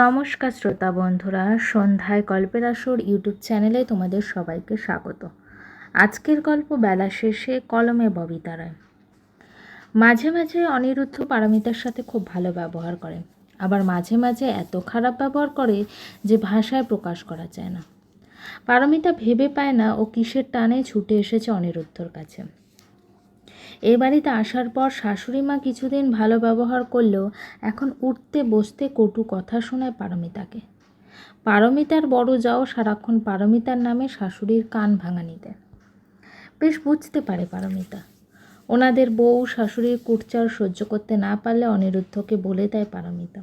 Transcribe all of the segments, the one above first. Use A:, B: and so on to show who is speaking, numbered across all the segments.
A: নমস্কার শ্রোতা বন্ধুরা, সন্ধ্যায় গল্পের আসর ইউটিউব চ্যানেলে তোমাদের সবাইকে স্বাগত। আজকের গল্প বেলা শেষে কলমে ববিতা রায় মাঝে মাঝে অনিরুদ্ধ পারমিতার সাথে খুব ভালো ব্যবহার করে। আবার মাঝে মাঝে এত খারাপ ব্যবহার করে যে ভাষায় প্রকাশ করা যায় না। পারমিতা ভেবে পায় না ও কিসের টানে ছুটে এসেছে অনিরুদ্ধর কাছে। এই বাড়িতে আসার পর শাশুড়ি মা কিছুদিন ভালো ব্যবহার করলেও এখন উঠতে বসতে কটু কথা শোনায় পারমিতাকে। পারমিতার বড় যাও সারাক্ষণ পারমিতার নামে শাশুড়ির কান ভাঙানি দেয় বেশ বুঝতে পারে পারমিতা। ওনাদের বউ শাশুড়ির কুটচার সহ্য করতে না পারলে অনিরুদ্ধকে বলে দেয় পারমিতা।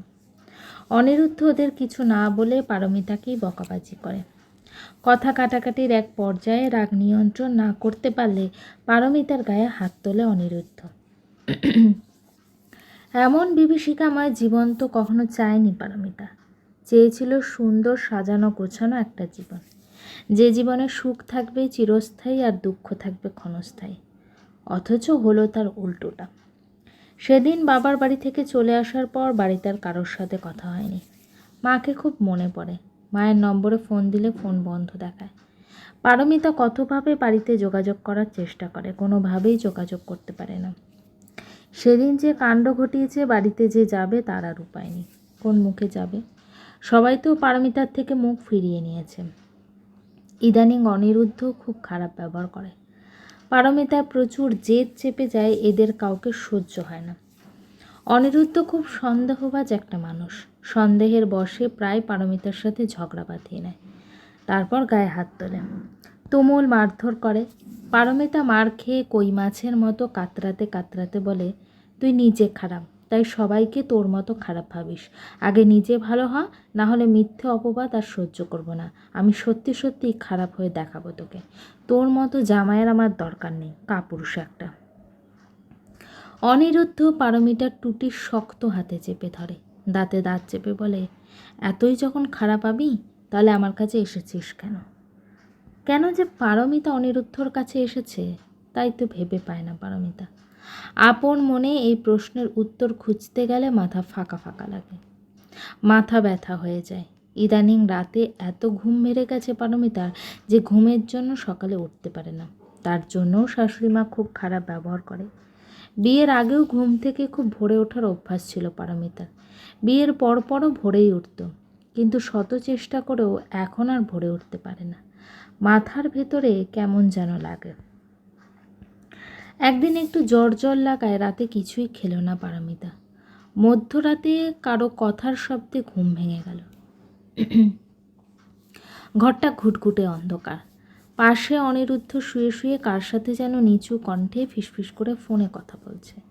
A: অনিরুদ্ধ ওদের কিছু না বলে পারমিতাকেই বকাবাজি করে। কথা কাটাকাটির এক পর্যায়ে রাগ নিয়ন্ত্রণ না করতে পারলে পারমিতার গায়ে হাত তোলে অনিরুদ্ধ। এমন বিভীষিকাময় জীবন তো কখনো চায়নি পারমিতা। চেয়েছিল সুন্দর সাজানো গোছানো একটা জীবন। যে জীবনে সুখ থাকবে চিরস্থায়ী আর দুঃখ থাকবে ক্ষণস্থায়ী। অথচ হলো তার উল্টোটা। সেদিন বাবার বাড়ি থেকে চলে আসার পর বাড়িতে আর কারোর সাথে কথা হয়নি। মাকে খুব মনে পড়ে। মায়ের নম্বরে ফোন দিলে ফোন বন্ধ দেখায়। পারমিতা কতভাবে বাড়িতে যোগাযোগ করার চেষ্টা করে, কোনোভাবেই যোগাযোগ করতে পারে না। সেদিন যে কাণ্ড ঘটিয়েছে, বাড়িতে যে যাবে, তার আর উপায় নেই। কোন মুখে যাবে? সবাই তো পারমিতার থেকে মুখ ফিরিয়ে নিয়েছে। ইদানিং অনিরুদ্ধ খুব খারাপ ব্যবহার করে। পারমিতা প্রচুর জেদ চেপে যায়, এদের কাউকে সহ্য হয় না। অনিরুদ্ধ খুব সন্দেহবাজ একটা মানুষ। সন্দেহের বশে প্রায় পারমিতার সাথে ঝগড়া বাঁধিয়ে নেয়। তারপর গায়ে হাত তোলে। তুমুল মারধর করে। পারমিতা মার খেয়ে কই মাছের মতো কাতরাতে কাতরাতে বলে, তুই নিজে খারাপ, তাই সবাইকে তোর মতো খারাপ ভাবিস। আগে নিজে ভালো হ না হলে মিথ্যে অপবাদ আর সহ্য করব না। আমি সত্যি সত্যি খারাপ হয়ে দেখাবো তোকে। তোর মতো জামাইয়ের আমার দরকার নেই, কাপুরুষ একটা। অনিরুদ্ধ পারমিটার টুটি শক্ত হাতে চেপে ধরে। দাঁতে দাঁত চেপে বলে, এতই যখন খারাপ পাবি তাহলে আমার কাছে এসেছিস কেন? কেন যে পারমিতা অনিরুদ্ধর কাছে এসেছে, তাই তো ভেবে পায় না পারমিতা। আপন মনে এই প্রশ্নের উত্তর খুঁজতে গেলে মাথা ফাঁকা ফাঁকা লাগে। মাথা ব্যথা হয়ে যায়। ইদানিং রাতে এত ঘুম মেরে গেছে পারমিতার যে ঘুমের জন্য সকালে উঠতে পারে না। তার জন্যও শাশুড়ি মা খুব খারাপ ব্যবহার করে। বিয়ের আগেও ঘুম থেকে খুব ভোরে ওঠার অভ্যাস ছিল পারমিতার বিয়ের পরপরও ভোরেই উঠত। কিন্তু শত চেষ্টা করেও এখন আর ভোরে উঠতে পারে না। মাথার ভেতরে কেমন যেন লাগে। একদিন একটু জ্বর জ্বর লাগায় রাতে কিছুই খেলো না পারমিতা। মধ্যরাতে কারও কথার শব্দে ঘুম ভেঙে গেল। ঘরটা ঘুটঘুটে অন্ধকার। পাশে অনিরুদ্ধ শুয়ে শুয়ে কার সাথে যেন নিচু কণ্ঠে ফিসফিস করে ফোনে কথা বলছে।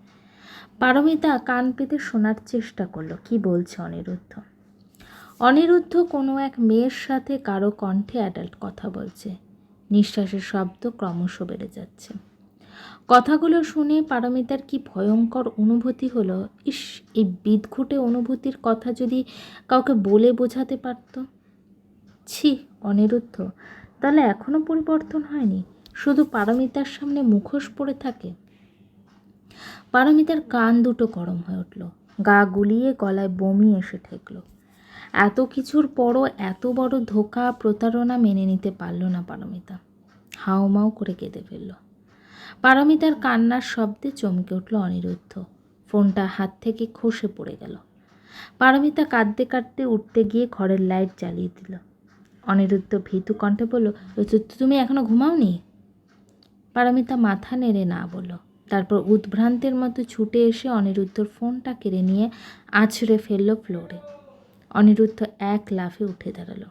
A: পারমিতা কান পেতে শোনার চেষ্টা করল। কি বলছে অনিরুদ্ধ? অনিরুদ্ধ কোনো এক মেয়ের সাথে কারও কণ্ঠে অ্যাডাল্ট কথা বলছে। নিঃশ্বাসের শব্দ ক্রমশ বেড়ে যাচ্ছে। কথাগুলো শুনে পারমিতার কি ভয়ঙ্কর অনুভূতি হলো? ইস, এই বিদঘুটে অনুভূতির কথা যদি কাউকে বলে বোঝাতে পারত? ছি, অনিরুদ্ধ তাহলে এখনও পরিবর্তন হয়নি। শুধু পারমিতার সামনে মুখোশ পড়ে থাকে। পারমিতার কান দুটো গরম হয়ে উঠল। গা গুলিয়ে গলায় বমি এসে ঠেকল। এত কিছুর পরও এত বড় ধোকা, প্রতারণা মেনে নিতে পারল না পারমিতা। হাউমাউ করে কেঁদে ফেলল। পারমিতার কান্নার শব্দে চমকে উঠল অনিরুদ্ধ। ফোনটা হাত থেকে খসে পড়ে গেল। পারমিতা কাঁদতে কাঁদতে উঠতে গিয়ে ঘরের লাইট জ্বালিয়ে দিল। অনিরুদ্ধ ভীতু কণ্ঠে বলল তুমি এখনও ঘুমাওনি? পারমিতা মাথা নেড়ে না বলল। তারপর উদ্ভ্রান্তের মতো ছুটে এসে অনিরুদ্ধর ফোনটা কেড়ে নিয়ে আছড়ে ফেলল ফ্লোরে। অনিরুদ্ধ এক লাফে উঠে দাঁড়াল।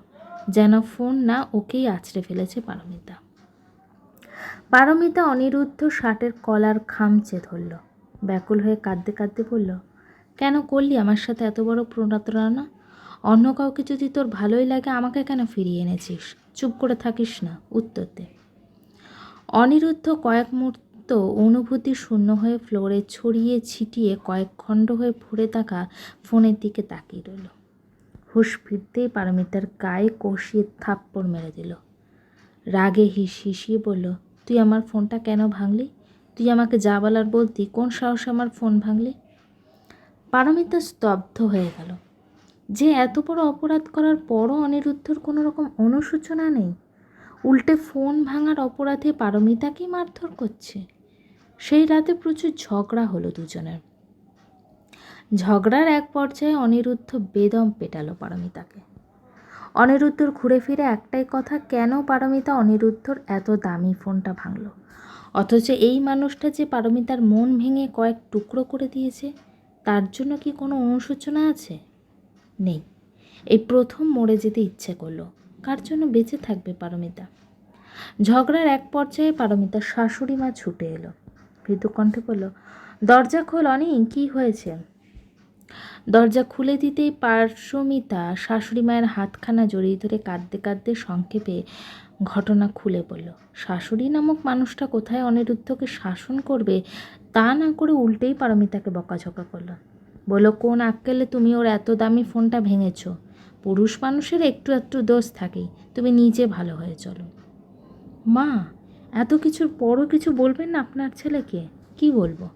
A: যেন ফোন না ওকেই আছড়ে ফেলেছে পারমিতা। পারমিতা অনিরুদ্ধ শার্টের কলার খামচে ধরল। ব্যাকুল হয়ে কাঁদতে কাঁদতে বলল, কেন করলি? আমার সাথে এত বড় প্রণাতনা অন্য কাউকে যদি তোর ভালোই লাগে আমাকে কেন ফিরিয়ে এনেছিস? চুপ করে থাকিস না, উত্তর দে। অনিরুদ্ধ কয়েক মুহূর্ত অনুভূতি শূন্য হয়ে ফ্লোরে ছড়িয়ে ছিটিয়ে কয়েক খণ্ড হয়ে ভরে থাকা ফোনের দিকে তাকিয়ে রইল। হুশ ফিরতেই পারমিতার গায়ে কষিয়ে থাপ্পড় মেরে দিল। রাগে হিস হিসিয়ে বলল, তুই আমার ফোনটা কেন ভাঙলি? তুই আমাকে যা বলার বলতি, কোন সাহসে আমার ফোন ভাঙলি? পারমিতা স্তব্ধ হয়ে গেল। যে এত বড় অপরাধ করার পরও অনিরুদ্ধর কোনো রকম অনুশোচনা নেই। উল্টে ফোন ভাঙার অপরাধে পারমিতাকেই মারধর করছে। সেই রাতে প্রচুর ঝগড়া হলো দুজনের। ঝগড়ার এক পর্যায়ে অনিরুদ্ধ বেদম পেটালো পারমিতাকে। অনিরুদ্ধর ঘুরে ফিরে একটাই কথা, কেন পারমিতা অনিরুদ্ধর এত দামি ফোনটা ভাঙল? অথচ এই মানুষটা যে পারমিতার মন ভেঙে কয়েক টুকরো করে দিয়েছে, তার জন্য কি কোনো অনুশোচনা আছে? নেই। এই প্রথম মরে যেতে ইচ্ছে করল। কার জন্য বেঁচে থাকবে পারমিতা? ঝগড়ার এক পর্যায়ে পারমিতার শাশুড়ি মা ছুটে এলো। মৃদু কণ্ঠে বলল, দরজা খোল অনি কী হয়েছে? দরজা খুলে দিতেই পার্শ্বমিতা শাশুড়ি মায়ের হাতখানা জড়িয়ে ধরে কাঁদতে কাঁদতে সংক্ষেপে ঘটনা খুলে বলল, শাশুড়ি নামক মানুষটা কোথায় অনিরুদ্ধকে শাসন করবে তা না করে উল্টেই পারমিতাকে বকাঝকা করল। বলল কোন আক্কেলে তুমি ওর এত দামি ফোনটা ভেঙেছ? পুরুষ মানুষের একটু একটু দোষ থাকেই, তুমি নিজে ভালো হয়ে চলো। মা, এত কিছুর পরও কিছু বলবেন না আপনার ছেলেকে? কি বলব?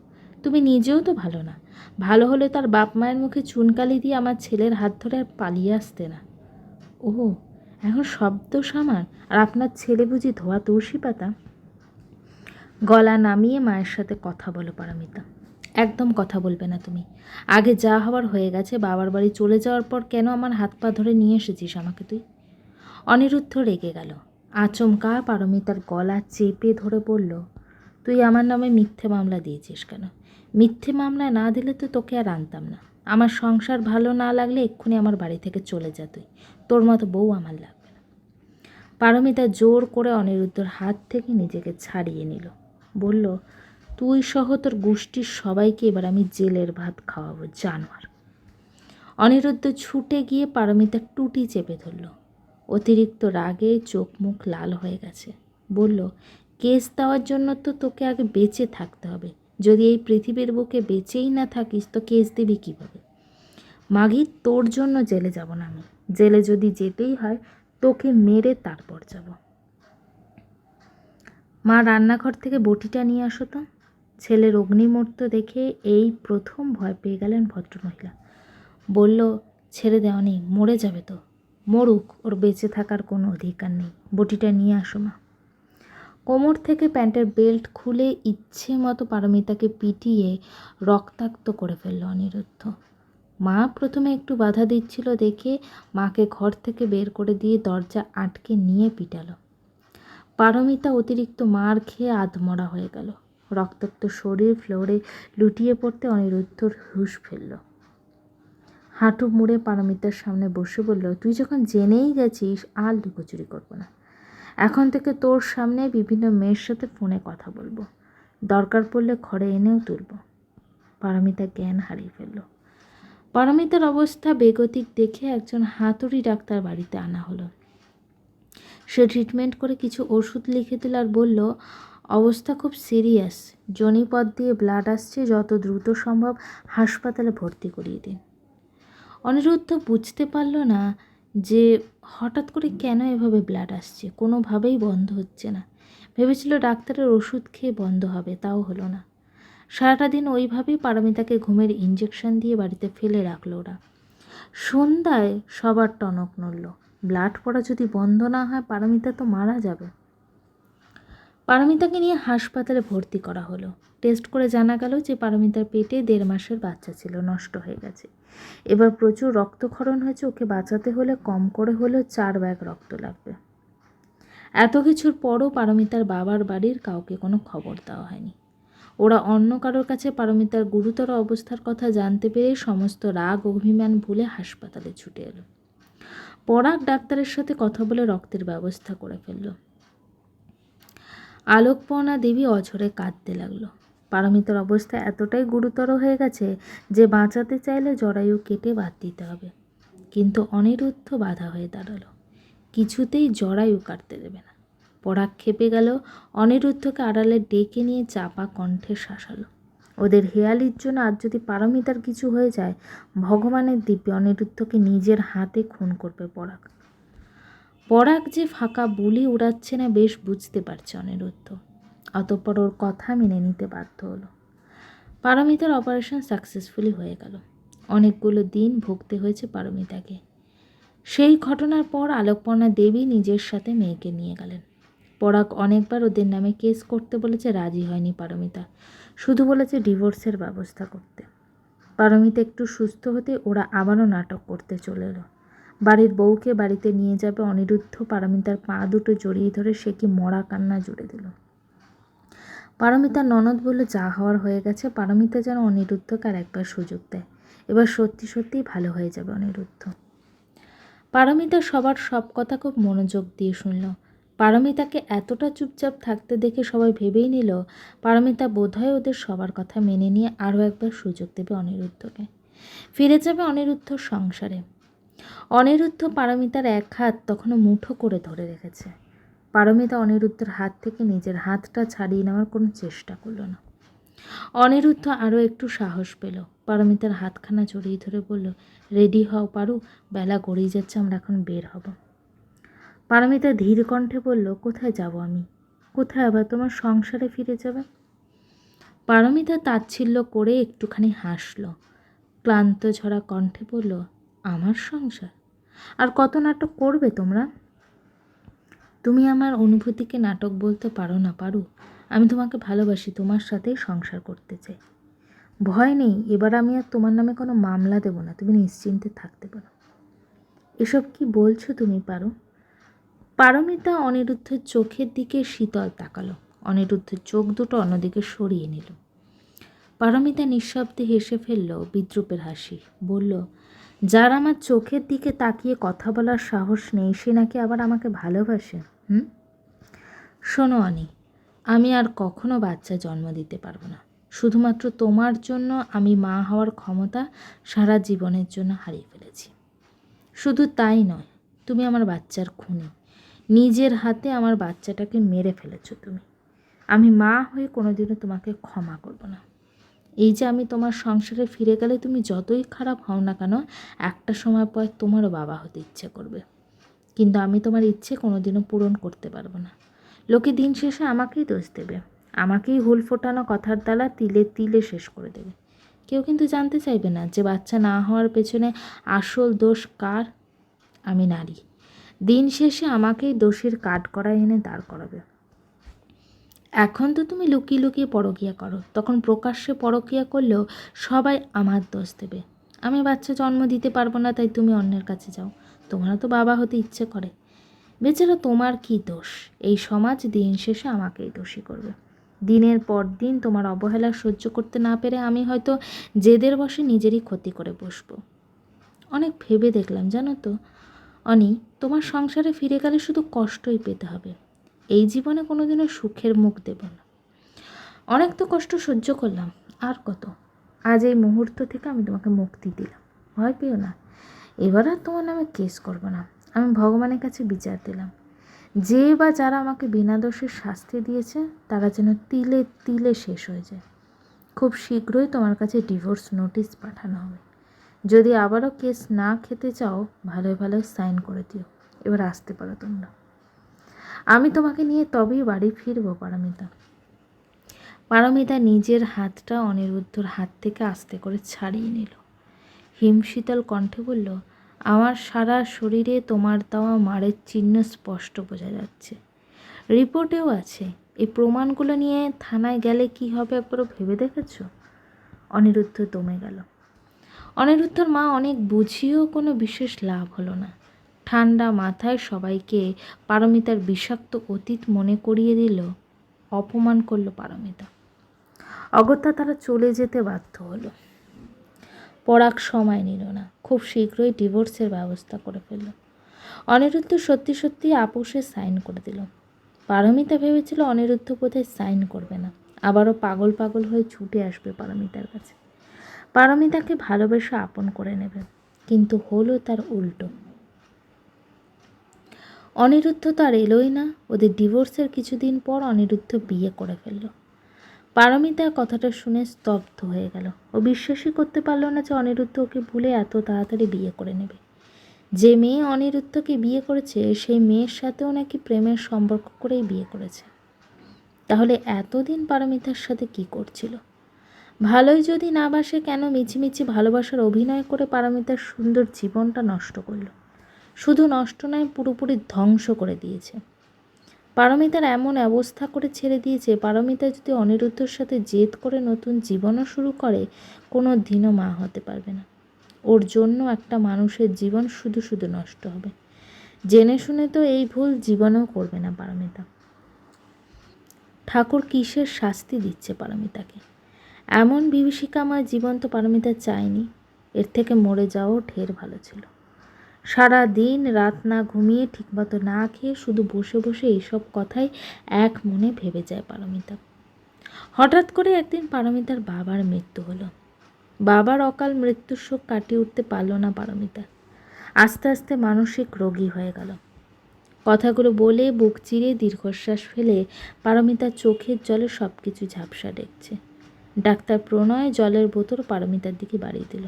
A: তুমি নিজেও তো ভালো না। ভালো হলে তার বাপ মায়ের মুখে চুনকালি দিয়ে আমার ছেলের হাত ধরে আর পালিয়ে আসতে না। ও এখন সব দোষ আমার। আর আপনার ছেলে বুঝি ধোয়া তুলসী পাতা? গলা নামিয়ে মায়ের সাথে কথা বলো, পারমিতা। একদম কথা বলবে না তুমি। আগে যা হওয়ার হয়ে গেছে, বাবার বাড়ি চলে যাওয়ার পর কেন আমার হাত পা ধরে নিয়ে এসেছিস আমাকে তুই? অনিরুদ্ধ রেগে গেল। আচমকা পারমিতার গলা চেপে ধরে বলল, তুই আমার নামে মিথ্যে মামলা দিয়েছিস কেন? মিথ্যে মামলা না দিলে তো তোকে আর আনতাম না। আমার সংসার ভালো না লাগলে এক্ষুনি আমার বাড়ি থেকে চলে যা তুই। তোর মতো বউ আমার লাগবে না। পারমিতা জোর করে অনিরুদ্ধর হাত থেকে নিজেকে ছাড়িয়ে নিল। বলল তুই সহ তোর গোষ্ঠীর সবাইকে এবার আমি জেলের ভাত খাওয়াবো, জানোয়ার। অনিরুদ্ধ ছুটে গিয়ে পারমিতার টুটি চেপে ধরল। অতিরিক্ত রাগে চোখ মুখ লাল হয়ে গেছে। বলল, কেস দেওয়ার জন্য তো তোকে আগে বেঁচে থাকতে হবে। যদি এই পৃথিবীর বুকে বেঁচেই না থাকিস, তো কেস দিবি কীভাবে? মাগি, তোর জন্য জেলে যাব না আমি। জেলে যদি যেতেই হয়, তোকে মেরে তারপর যাব। মা, রান্নাঘর থেকে বটিটা নিয়ে আসো তো। ছেলের অগ্নিমূর্ত দেখে এই প্রথম ভয় পেয়ে গেলেন ভদ্রমহিলা। বলল, ছেড়ে দেওয়া নেই মরে যাবে তো। মরুক, ওর বেঁচে থাকার কোনো অধিকার নেই। বটিটা নিয়ে আসো মা। কোমর থেকে প্যান্টের বেল্ট খুলে ইচ্ছে মতো পারমিতাকে পিটিয়ে রক্তাক্ত করে ফেলল অনিরুদ্ধ। মা প্রথমে একটু বাধা দিচ্ছিল দেখে মাকে ঘর থেকে বের করে দিয়ে দরজা আটকে নিয়ে পিটালো। পারমিতা অতিরিক্ত মার খেয়ে আধমরা হয়ে গেল। রক্তাক্ত শরীর ফ্লোরে লুটিয়ে পড়তে অনিরুদ্ধর হুশ ফেলল। হাঁটু মুড়ে পারমিতার সামনে বসে বলল, তুই যখন জেনেই গেছিস, আর লুকোচুরি করব না। এখন থেকে তোর সামনে বিভিন্ন মেয়ের সাথে ফোনে কথা বলব। দরকার পড়লে ঘরে এনেও তুলব। পারমিতা জ্ঞান হারিয়ে ফেলল। পারমিতার অবস্থা বেগতিক দেখে একজন হাতুড়ি ডাক্তার বাড়িতে আনা হলো। সে ট্রিটমেন্ট করে কিছু ওষুধ লিখে দিল আর বলল অবস্থা খুব সিরিয়াস জনিপথ দিয়ে ব্লাড আসছে যত দ্রুত সম্ভব হাসপাতালে ভর্তি করিয়ে দিন। অনিরুদ্ধ বুঝতে পারল না যে হঠাৎ করে কেন এভাবে ব্লাড আসছে, কোনোভাবেই বন্ধ হচ্ছে না। ভেবেছিল ডাক্তারের ওষুধ খেয়ে বন্ধ হবে, তাও হলো না। সারাটা দিন ওইভাবেই পারমিতাকে ঘুমের ইঞ্জেকশন দিয়ে বাড়িতে ফেলে রাখল ওরা। সন্ধ্যায় সবার টনক নড়ল। ব্লাড পড়া যদি বন্ধ না হয়, পারমিতা তো মারা যাবে। পারমিতাকে নিয়ে হাসপাতালে ভর্তি করা হলো। টেস্ট করে জানা গেল যে পারমিতার পেটে দেড় মাসের বাচ্চা ছিল, নষ্ট হয়ে গেছে। এবার প্রচুর রক্তক্ষরণ হয়েছে, ওকে বাঁচাতে হলে, কম করে হলেও চার ব্যাগ রক্ত লাগবে। এত কিছুর পরও পারমিতার বাবার বাড়ির কাউকে কোনো খবর দেওয়া হয়নি। ওরা অন্য কারোর কাছে পারমিতার গুরুতর অবস্থার কথা জানতে পেরে সমস্ত রাগ, অভিমান ভুলে হাসপাতালে ছুটে এলো। পরাগ ডাক্তারের সাথে কথা বলে রক্তের ব্যবস্থা করে ফেলল। আলোকপর্ণা দেবী অঝরে কাঁদতে লাগল। পারমিতার অবস্থা এতটাই গুরুতর হয়ে গেছে যে বাঁচাতে চাইলে জরায়ু কেটে বাদ দিতে হবে। কিন্তু অনিরুদ্ধ বাধা হয়ে দাঁড়াল। কিছুতেই জরায়ু কাটতে দেবে না। পরাগ খেপে গেল, অনিরুদ্ধকে আড়ালে ডেকে নিয়ে চাপা কণ্ঠে শাসালো। ওদের হেয়ালির জন্য আজ যদি পারমিতার কিছু হয়ে যায়, ভগবানের দিব্যে অনিরুদ্ধকে নিজের হাতে খুন করবে পরাগ। পরাগ যে ফাঁকা বুলি উড়াচ্ছে না বেশ বুঝতে পারছে অনিরুদ্ধ। অতঃপর ওর কথা মেনে নিতে বাধ্য হলো। পারমিতার অপারেশন সাকসেসফুলি হয়ে গেল। অনেকগুলো দিন ভুগতে হয়েছে পারমিতাকে। সেই ঘটনার পর আলোকপর্ণা দেবী নিজের সাথে মেয়েকে নিয়ে গেলেন। পরাগ অনেকবার ওদের নামে কেস করতে বলেছে, রাজি হয়নি পারমিতা। শুধু বলেছে ডিভোর্সের ব্যবস্থা করতে। পারমিতা একটু সুস্থ হতে ওরা আবারও নাটক করতে চলে এলো। বাড়ির বউকে বাড়িতে নিয়ে যাবে অনিরুদ্ধ। পারমিতার পা দুটো জড়িয়ে ধরে সে কি মরা কান্না জুড়ে দিল। পারমিতার ননদ বলল, যা হওয়ার হয়ে গেছে। পারমিতা যেন অনিরুদ্ধকে আর একবার সুযোগ দেয়। এবার সত্যি সত্যিই ভালো হয়ে যাবে অনিরুদ্ধ। পারমিতা সবার সব কথা খুব মনোযোগ দিয়ে শুনল। পারমিতাকে এতটা চুপচাপ থাকতে দেখে সবাই ভেবেই নিল, পারমিতা বোধহয় ওদের সবার কথা মেনে নিয়ে আরও একবার সুযোগ দেবে অনিরুদ্ধকে। ফিরে যাবে অনিরুদ্ধ সংসারে। অনিরুদ্ধ পারমিতার এক হাত তখনও মুঠো করে ধরে রেখেছে। পারমিতা অনিরুদ্ধের হাত থেকে নিজের হাতটা ছাড়িয়ে নেওয়ার কোনো চেষ্টা করল না। অনিরুদ্ধ আরও একটু সাহস পেল। পারমিতার হাতখানা জড়িয়ে ধরে বলল, রেডি হও পারু, বেলা গড়িয়ে যাচ্ছে, আমরা এখন বের হব। পারমিতা ধীর কণ্ঠে বলল, কোথায় যাব আমি? কোথায় আবার তোমার সংসারে ফিরে যাবে? পারমিতা তাচ্ছিল্য করে একটুখানি হাসল। ক্লান্ত ঝরা কণ্ঠে বলল আমার সংসার? আর কত নাটক করবে তোমরা? তুমি আমার অনুভূতিকে নাটক বলতে পারো না, পারো। আমি তোমাকে ভালোবাসি, তোমার সাথেই সংসার করতে চাই। ভয় নেই, এবার আমি আর তোমার নামে কোনো মামলা দেব না, তুমি নিশ্চিন্তে থাকতে পারো। এসব কি বলছো তুমি, পারো? পারমিতা অনিরুদ্ধের চোখের দিকে শীতল তাকালো। অনিরুদ্ধের চোখ দুটো অন্যদিকে সরিয়ে নিল। পারমিতা নিঃশব্দে হেসে ফেলল বিদ্রুপের হাসি। বলল যার আমার চোখের দিকে তাকিয়ে কথা বলার সাহস নেই, সে নাকি আবার আমাকে ভালোবাসে, হুম? শোনো অনি, আমি আর কখনো বাচ্চা জন্ম দিতে পারব না। শুধুমাত্র তোমার জন্য আমি মা হওয়ার ক্ষমতা সারা জীবনের জন্য হারিয়ে ফেলেছি। শুধু তাই নয়, তুমি আমার বাচ্চার খুনি। নিজের হাতে আমার বাচ্চাটাকে মেরে ফেলেছো তুমি। আমি মা হয়ে কোনোদিনও তোমাকে ক্ষমা করব না। এই যে আমি তোমার সংসারে ফিরে গেলে তুমি যতই খারাপ হও না কেন, একটা সময় পর তোমারও বাবা হতে ইচ্ছে করবে। কিন্তু আমি তোমার ইচ্ছে কোনোদিনও পূরণ করতে পারব না। লোকে দিন শেষে আমাকেই দোষ দেবে। আমাকেই হুল ফোটানো কথার দ্বারা তিলে তিলে শেষ করে দেবে। কেউ কিন্তু জানতে চাইবে না যে বাচ্চা না হওয়ার পেছনে আসল দোষ কার? আমি নারী। দিন শেষে আমাকেই দোষীর কাঠ করা এনে দাঁড় করাবে। এখন তো তুমি লুকিয়ে লুকিয়ে পরকিয়া করো। তখন প্রকাশ্যে পরকিয়া করলেও সবাই আমার দোষ দেবে। আমি বাচ্চা জন্ম দিতে পারব না, তাই তুমি অন্যের কাছে যাও। তোমারও তো বাবা হতে ইচ্ছে করে। বেচারা তোমার কি দোষ? এই সমাজ দিন শেষে আমাকেই দোষী করবে। দিনের পর দিন তোমার অবহেলা সহ্য করতে না পেরে আমি হয়তো জেদের বসে নিজেরই ক্ষতি করে বসবো। অনেক ভেবে দেখলাম, জানো তো। অনি, তোমার সংসারে ফিরে গেলে শুধু কষ্টই পেতে হবে। এই জীবনে কোনোদিনও সুখের মুখ দেব না। অনেক তো কষ্ট সহ্য করলাম, আর কত? আজ এই মুহূর্ত থেকে আমি তোমাকে মুক্তি দিলাম। ভয় পেও না। এবার আর তোমার নামে কেস করব না। আমি ভগবানের কাছে বিচার দিলাম। যে বা যারা আমাকে বিনা দোষের শাস্তি দিয়েছে, তারা যেন তিলে তিলে শেষ হয়ে যায়। খুব শীঘ্রই তোমার কাছে ডিভোর্স নোটিশ পাঠানো হবে। যদি আবারও কেস না খেতে চাও ভালো ভালো সাইন করে দিও। এবার আসতে পারো তোমরা। আমি তোমাকে নিয়ে তবেই বাড়ি ফিরবো, পারমিতা। পারমিতা নিজের হাতটা অনিরুদ্ধর হাত থেকে আস্তে করে ছাড়িয়ে নিল। হিমশীতল কণ্ঠে বলল, আমার সারা শরীরে তোমার দেওয়া মারের চিহ্ন স্পষ্ট বোঝা যাচ্ছে। রিপোর্টেও আছে, এই প্রমাণগুলো নিয়ে থানায় গেলে কি হবে একবারও ভেবে দেখেছ? অনিরুদ্ধ দমে গেল। অনিরুদ্ধর মা অনেক বুঝিয়েও কোনো বিশেষ লাভ হলো না। ঠান্ডা মাথায় সবাইকে পারমিতার বিষাক্ত অতীত মনে করিয়ে দিল। অপমান করল পারমিতা। অগত্যা তারা চলে যেতে বাধ্য হলো। পরাগ সময় নিল না। খুব শীঘ্রই ডিভোর্সের ব্যবস্থা করে ফেলল। অনিরুদ্ধ সত্যি সত্যি আপোষে সাইন করে দিল। পারমিতা ভেবেছিল অনিরুদ্ধ বোধহয় সাইন করবে না। আবারও পাগল পাগল হয়ে ছুটে আসবে পারমিতার কাছে। পারমিতাকে ভালোবেসে আপন করে নেবে। কিন্তু হলো তার উল্টো। অনিরুদ্ধ তো আর এলোই না। ওদের ডিভোর্সের কিছুদিন পর অনিরুদ্ধ বিয়ে করে ফেলল। পারমিতা কথাটা শুনে স্তব্ধ হয়ে গেল। ও বিশ্বাসই করতে পারল না যে অনিরুদ্ধ ওকে ভুলে এত তাড়াতাড়ি বিয়ে করে নেবে। যে মেয়ে অনিরুদ্ধকে বিয়ে করেছে, সেই মেয়ের সাথেও নাকি প্রেমের সম্পর্ক করেই বিয়ে করেছে। তাহলে এতদিন পারমিতার সাথে কি করছিল? ভালোই যদি না বাসে কেন মিছিমিছি ভালোবাসার অভিনয় করে পারমিতার সুন্দর জীবনটা নষ্ট করল? শুধু নষ্ট নয়, পুরোপুরি ধ্বংস করে দিয়েছে। পারমিতার এমন অবস্থা করে ছেড়ে দিয়েছে, পারমিতা যদি অনিরুদ্ধর সাথে জেদ করে নতুন জীবনও শুরু করে, কোনো দিনও মা হতে পারবে না। ওর জন্য একটা মানুষের জীবন শুধু শুধু নষ্ট হবে। জেনে শুনে তো এই ভুল জীবনেও করবে না পারমিতা। ঠাকুর কিসের শাস্তি দিচ্ছে পারমিতাকে? এমন বিভীষিকাময় জীবন তো পারমিতা চায়নি। এর থেকে মরে যাওয়াও ঢের ভালো ছিল। সারা দিন রাত না ঘুমিয়ে ঠিকমতো না খেয়ে শুধু বসে বসে এইসব কথাই এক মনে ভেবে যায় পারমিতা। হঠাৎ করে একদিন পারমিতার বাবার মৃত্যু হলো। বাবার অকাল মৃত্যুর শোক কাটিয়ে উঠতে পারল না পারমিতা। আস্তে আস্তে মানসিক রোগী হয়ে গেল। কথাগুলো বলে বুক চিরে দীর্ঘশ্বাস ফেলে পারমিতার চোখের জলে সব কিছু ঝাপসা দেখছে। ডাক্তার প্রণয় জলের বোতল পারমিতার দিকে বাড়িয়ে দিল।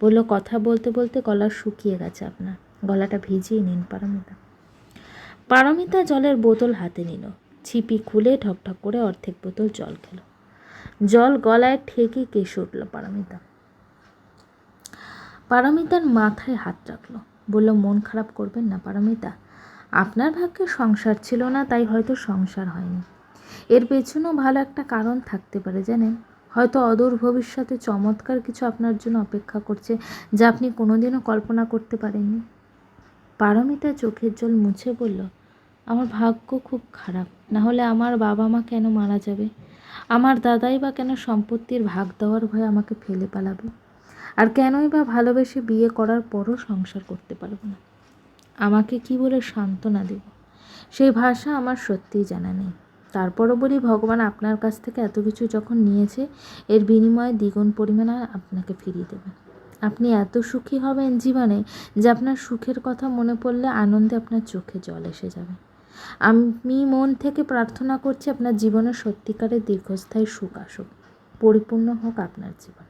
A: বলল, কথা বলতে বলতে গলা শুকিয়ে গেছে আপনার। গলাটা ভিজিয়ে নিন, পারমিতা। পারমিতা জলের বোতল হাতে নিল। ছিপি খুলে ঠকঠক করে অর্ধেক বোতল জল খেল। জল গলায় ঠেকে কেসে উঠল পারমিতা। পারমিতার মাথায় হাত রাখল। বলল, মন খারাপ করবেন না পারমিতা। আপনার ভাগ্যে সংসার ছিল না, তাই হয়তো সংসার হয়নি। এর পেছনেও ভালো একটা কারণ থাকতে পারে, জানেন? হয়তো অদূর ভবিষ্যতে চমৎকার কিছু আপনার জন্য অপেক্ষা করছে যা আপনি কোনোদিনও কল্পনা করতে পারেননি। পারমিতা চোখের জল মুছে বলল, আমার ভাগ্য খুব খারাপ। না হলে আমার বাবা মা কেন মারা যাবে? আমার দাদাই বা কেন সম্পত্তির ভাগ দেওয়ার ভয়ে আমাকে ফেলে পালাবে? আর কেনই বা ভালোবেসে বিয়ে করার পরও সংসার করতে পারব না? আমাকে কি বলে সান্ত্বনা দেব? সেই ভাষা আমার সত্যিই জানা নেই। তারপরও বলি, ভগবান আপনার কাছ থেকে এত কিছু যখন নিয়েছে, এর বিনিময়ে দ্বিগুণ পরিমাণে আপনাকে ফিরিয়ে দেবেন আপনি এত সুখী হবেন জীবনে যে আপনার সুখের কথা মনে পড়লে আনন্দে আপনার চোখে জল এসে যাবে। আমি মন থেকে প্রার্থনা করছি আপনার জীবনে সত্যিকারের দীর্ঘস্থায়ী সুখ আসুক, পরিপূর্ণ হোক আপনার জীবন।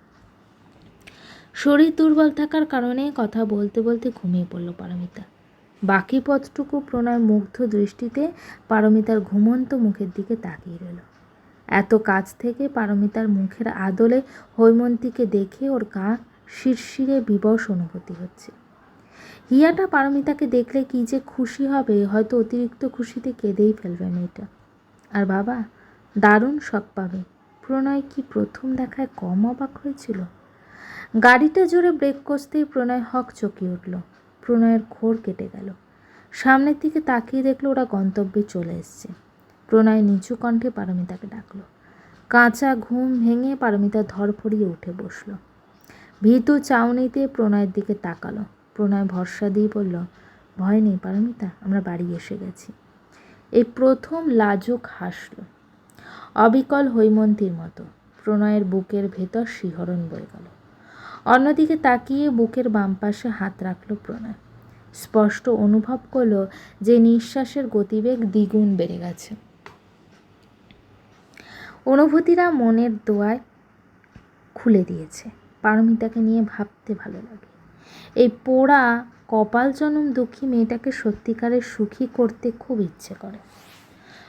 A: শরীর দুর্বল থাকার কারণে কথা বলতে বলতে ঘুমিয়ে পড়ল পারমিতা। বাকি পথটুকু প্রণয় মুগ্ধ দৃষ্টিতে পারমিতার ঘুমন্ত মুখের দিকে তাকিয়ে রইল। এত কাছ থেকে পারমিতার মুখের আদলে হৈমন্তীকে দেখে ওর গা শিরশিরে বিবশ অনুভূতি হচ্ছে। হিয়াটা পারমিতাকে দেখলে কি যে খুশি হবে, হয়তো অতিরিক্ত খুশিতে কেঁদেই ফেলবে মেয়েটা। আর বাবা, দারুণ শখ পাবে। প্রণয় কি প্রথম দেখায় কম অবাক হয়েছিল? গাড়িটা জোরে ব্রেক কষতেই প্রণয় হক চকিয়ে উঠল। প্রণয়ের ঘোর কেটে গেল। সামনের দিকে তাকিয়ে দেখল ওরা গন্তব্যে চলে এসছে। প্রণয় নিচু কণ্ঠে পারমিতাকে ডাকলো। কাঁচা ঘুম ভেঙে পারমিতা ধরফড়িয়ে উঠে বসল। ভীতু চাউনিতে প্রণয়ের দিকে তাকালো। প্রণয় ভরসা দিয়ে বলল, ভয় নেই পারমিতা, আমরা বাড়ি এসে গেছি। এই প্রথম লাজুক হাসল। অবিকল হৈমন্তীর মতো প্রণয়ের বুকের ভেতর শিহরণ বয়ে গেল। অন্যদিকে তাকিয়ে বুকের বাম পাশে হাত রাখল প্রণয়। স্পষ্ট অনুভব করল যে নিঃশ্বাসের গতিবেগ দ্বিগুণ বেড়ে গেছে। অনুভূতিরা মনের দোয়ায় খুলে দিয়েছে। পারমিতাকে নিয়ে ভাবতে ভালো লাগে। এই পোড়া কপাল জনম দুঃখী মেয়েটাকে সত্যিকারের সুখী করতে খুব ইচ্ছে করে।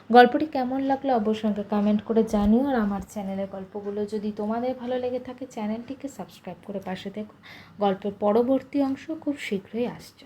A: গল্পটি কেমন লাগল অবশ্যই কমেন্ট করে জানিও আর আমার চ্যানেলের গল্পগুলো যদি তোমাদের ভালো লেগে থাকে চ্যানেলটিকে সাবস্ক্রাইব করে পাশে দেখো গল্পের পরবর্তী অংশ খুব শীঘ্রই আসছে।